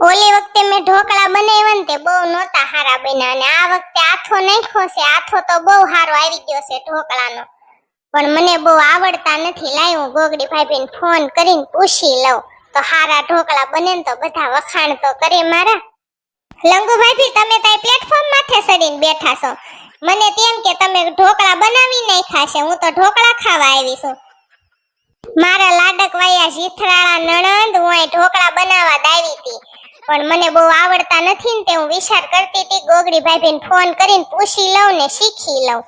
ઓલી વખતે મેં ઢોકળા બનાવ્યા ને તે બહુ નહોતા હારા બન્યા અને આ વખતે આથો નાખ્યો છે. આથો તો બહુ હારો આવી ગયો છે ઢોકળાનો. પણ મને બહુ આવડતા નથી. લાય હું ગોગડી ભાભીને ફોન કરીને પૂછી લઉં. તો હારા ઢોકળા બને ને તો બધા વખાણ તો કરે મારા. લંગુ ભાભી, તમે તો પ્લેટફોર્મ માથે સડીને બેઠા છો. મને તેમ કે તમે ઢોકળા બનાવી નાખ્યા છે. હું તો ઢોકળા ખાવા આવી છું. મારા લાડક વાયા જીથરાળા નણંદ, હું ઢોકળા બનાવવા દાવી હતી. પણ મને બહુ આવડતા નથી ને તે હું વિચાર કરતી હતી, ગોગડી ભાભીને ફોન કરીને પૂછી લઉં ને શીખી લઉં.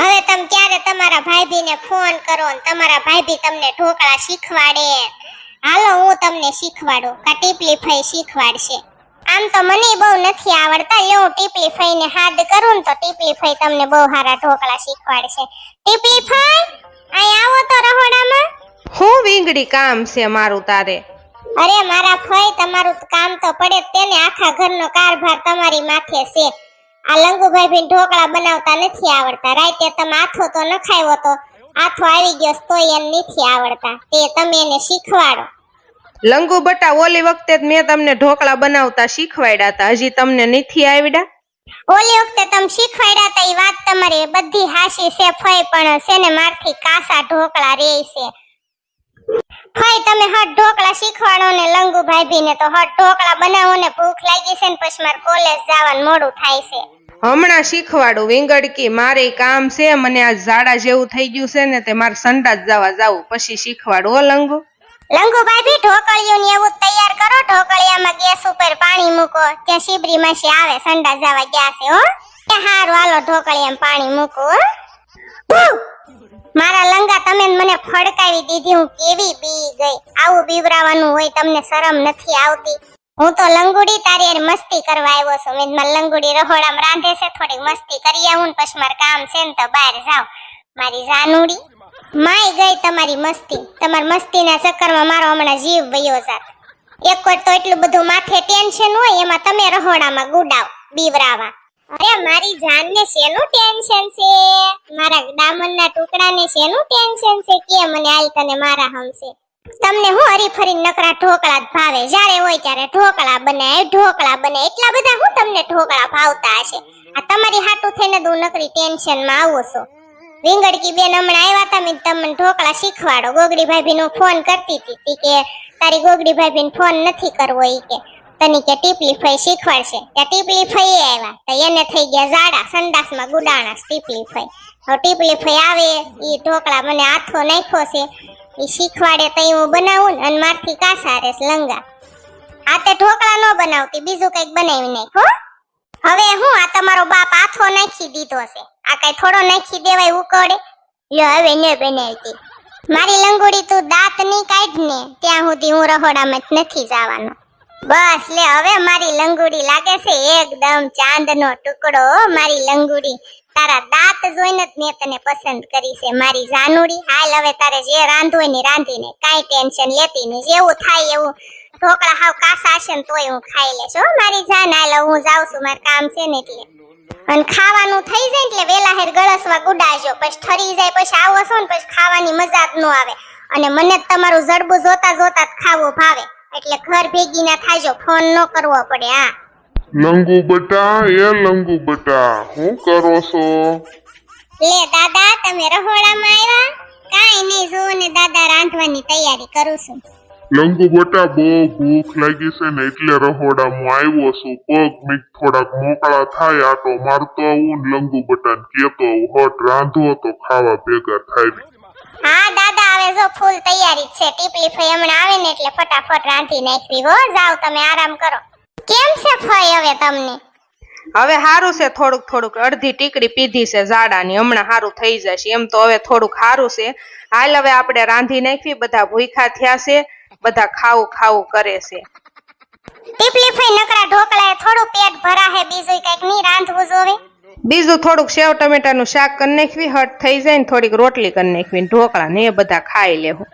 હવે તમે ક્યારે તમારા ભાભીને ફોન કરો ને તમારા ભાભી તમને ઢોકળા શીખવાડે. હાલો, હું તમને શીખવાડું. કા ટીપલી ફઈ શીખવાડશે. આમ તો મને બહુ નથી આવડતા. લે હું ટીપલી ફઈને હાથ કરું તો ટીપલી ફઈ તમને બહુ સારા ઢોકળા શીખવાડશે. ટીપલી ફઈ, અહીં આવો તો રહોડામાં. હું વીંગડી કામ છે મારું તારે? અરે મારા ફઈ તમારું કામ તો પડે તેને. આખા ઘરનો કારભાર તમારી માથે છે. આ લંગુભાઈ ભીન ઢોકળા બનાવતા નથી આવડતા. રાતે તમે આથો તો નખાયો તો આથો આવી ગયો તો એમ નથી આવડતા. તે તમે એને શીખવાડો. લંગુ બટા ઓલી વખતે જ મેં તમને ઢોકળા બનાવતા શીખવાડ્યા હતા. હજી તમને નથી આવડ્યા? ઓલી વખતે તમે શીખવાડ્યા તા એ વાત તમારી બધી હાસી છે ફઈ પણ છે ને મારથી કાસા ઢોકળા રે છે. ફઈ તમે હટ ઢોકળા શીખવાડો ને લંગુ ભાભીને તો હટ ઢોકળા બનાવો ને ભૂખ લાગી છે ને પછી મારે કોલેજ જવાનું મોડું થાય છે. હમણાં શીખવાડું વિંગડકી મારે કામ છે મને આ ઝાડા જેવું થઈ ગયું છે ને તે મારે સંડાસ જવા જાવું પછી શીખવાડું ઓ લંગુ. લંગુ ભાભી ઢોકળિયું ને એવું તૈયાર કરો ઢોકળિયામાં ગેસ ઉપર પાણી મૂકો ત્યાં શીબરી માસી આવે સંડા જવા ગયા છે હો. ત્યાં હારું હાલો ઢોકળિયામાં પાણી મૂકો મારા લંગા તમે ફડકાવી દીધી, હું કેવી બી ગઈ. આવું બીવરાવાનું હોય તમને શરમ નથી આવતી. હું તો લંગુડી તારી હારે મસ્તી કરવા આવ્યો છું. મેં લંગુડી રહોડામાં રાંધે છે, થોડીક મસ્તી કરી આવું ને પછી મારે કામ છે ને તો બહાર જાવ મારી જાનુડી. માય ગઈ તમારી મસ્તી. તમારી મસ્તીના ચક્કરમાં મારો હમણાં જીવ વયો જાત. એક વાર તો એટલું બધું માથે ટેન્શન હોય, એમાં તમે રહોડામાં ગુડાવ બીવરાવા અરે, મારી જાનને શેનું ટેન્શન છે? મારા દામનના ટુકડાને શેનું ટેન્શન છે? કે મને આલ તને મારા હમશે? તમને હું હરીફરી નકરા ઢોકળા જ ભાવે. જ્યારે હોય ત્યારે ઢોકળા બને ઢોકળા બને. એટલા બધા હું તમને ઢોકળા ભાવતા હશે. આ તમારી હાટું થઈને હું નકરી ટેન્શનમાં આવો છો. વિંગડકી બેન હમણાં આવ્યા હતા મેં તમને ઢોકળા શીખવાડો. ગોગડી ભાભી નો ફોન કરતી હતી કે તારી ગોગડી ભાભી ફોન નથી કરવો એ કે. તની કે ટીપલી ફઈ શીખવાડશે. ત્યાં ફઈ આવ્યા. તો એને થઈ ગયા ઝાડા. સંડાસમાં ગુડાણા ફઈ. હવે ફઈ આવે એ ઢોકળા મને હાથો નાખ્યો છે. એ શીખવાડે તઈ હું બનાવું ને, અને મારથી કાસા રેસ લંગા. આ તે ઢોકળા ન બનાવતી, બીજું કંઈક બનાવી નાખો હવે હું આ તમારો બાપ આથો નાખી દીધો છે. આ કઈ થોડો નાખી દેવાય ઉકળે. લ્યો, હવે ન બનાવતી. મારી લંગોડી તું દાંત નહીં કાઢ ને ત્યાં સુધી હું રહોડામાં જ નથી જવાનો. બસ લે, હવે મારી લંગુડી લાગે છે એકદમ ચાંદનો ટુકડો મારી લંગુડી. તારા દાંત જોઈને જ મેં તને પસંદ કરી છે. મારી જાનુડી, હાલ હવે તારે જે રાંધવું હોય ને રાંધીને, કાંઈ ટેન્શન લેતી નહીં. જેવું થાય એવું. ઢોકળા હાવ કાસા હશે ને તોય હું ખાઈ લેશો મારી જાન. હાલ હું જાઉં છું, મારું કામ છે ને એટલે. અને ખાવાનું થઈ જાય એટલે વેલા હેર ગળસવા ગુડાજો પછી ઠરી જાય, પછી આવો છો ને, પછી ખાવાની મજા જ ન આવે. અને મને જ તમારું જડબું જોતા જોતા જ ખાવું ભાવે. એટલે ઘર ભેગી ના થાજો ફોન ન કરવો પડે હા. લંગુ બટા એ લંગુ બટા હું કરો છો? લે દાદા તમે રહોડામાં આવ્યા? કાઈ નહીં જો ને દાદા રાંધવાની તૈયારી કરું છું. લંગુ બટા બહુ ભૂખ લાગી છે ને એટલે રહોડામાં આવ્યો છું. પગ મીક થોડાક મોકળા થાય આટો મારતો આવું લંગુ બટાને કેતો હટ રાંધો તો ખાવા ભેગા થાય. હા દાદા. હવે જો ફૂલ તૈયારી છે. ટીપલી ફઈ હમણાં આવે ને એટલે ફટાફટ રાંધી નાખવી હો. જાઓ તમે આરામ કરો. કેમ છે ફઈ હવે તમને? હવે સારું છે થોડુંક થોડુંક. અડધી ટીકડી પીધી છે ઝાડાની. હમણાં સારું થઈ જશે. એમ તો હવે થોડુંક સારું છે. હાલ હવે આપણે રાંધી નાખવી. બધા ભૂખ્યા થયા છે. બધા ખાવું ખાવું કરે છે. ટીપલી ફઈ નકરા ઢોકળાએ થોડું પેટ ભરા હે બીજું કંઈક નહીં રાંધવું જોવે. બીજું થોડુંક સેવ ટમેટાનું શાક કરી નાખવી, હટ થઈ જાય ને થોડીક રોટલી કરી નાખવી ઢોકળા ને એ બધા ખાઈ લેવું.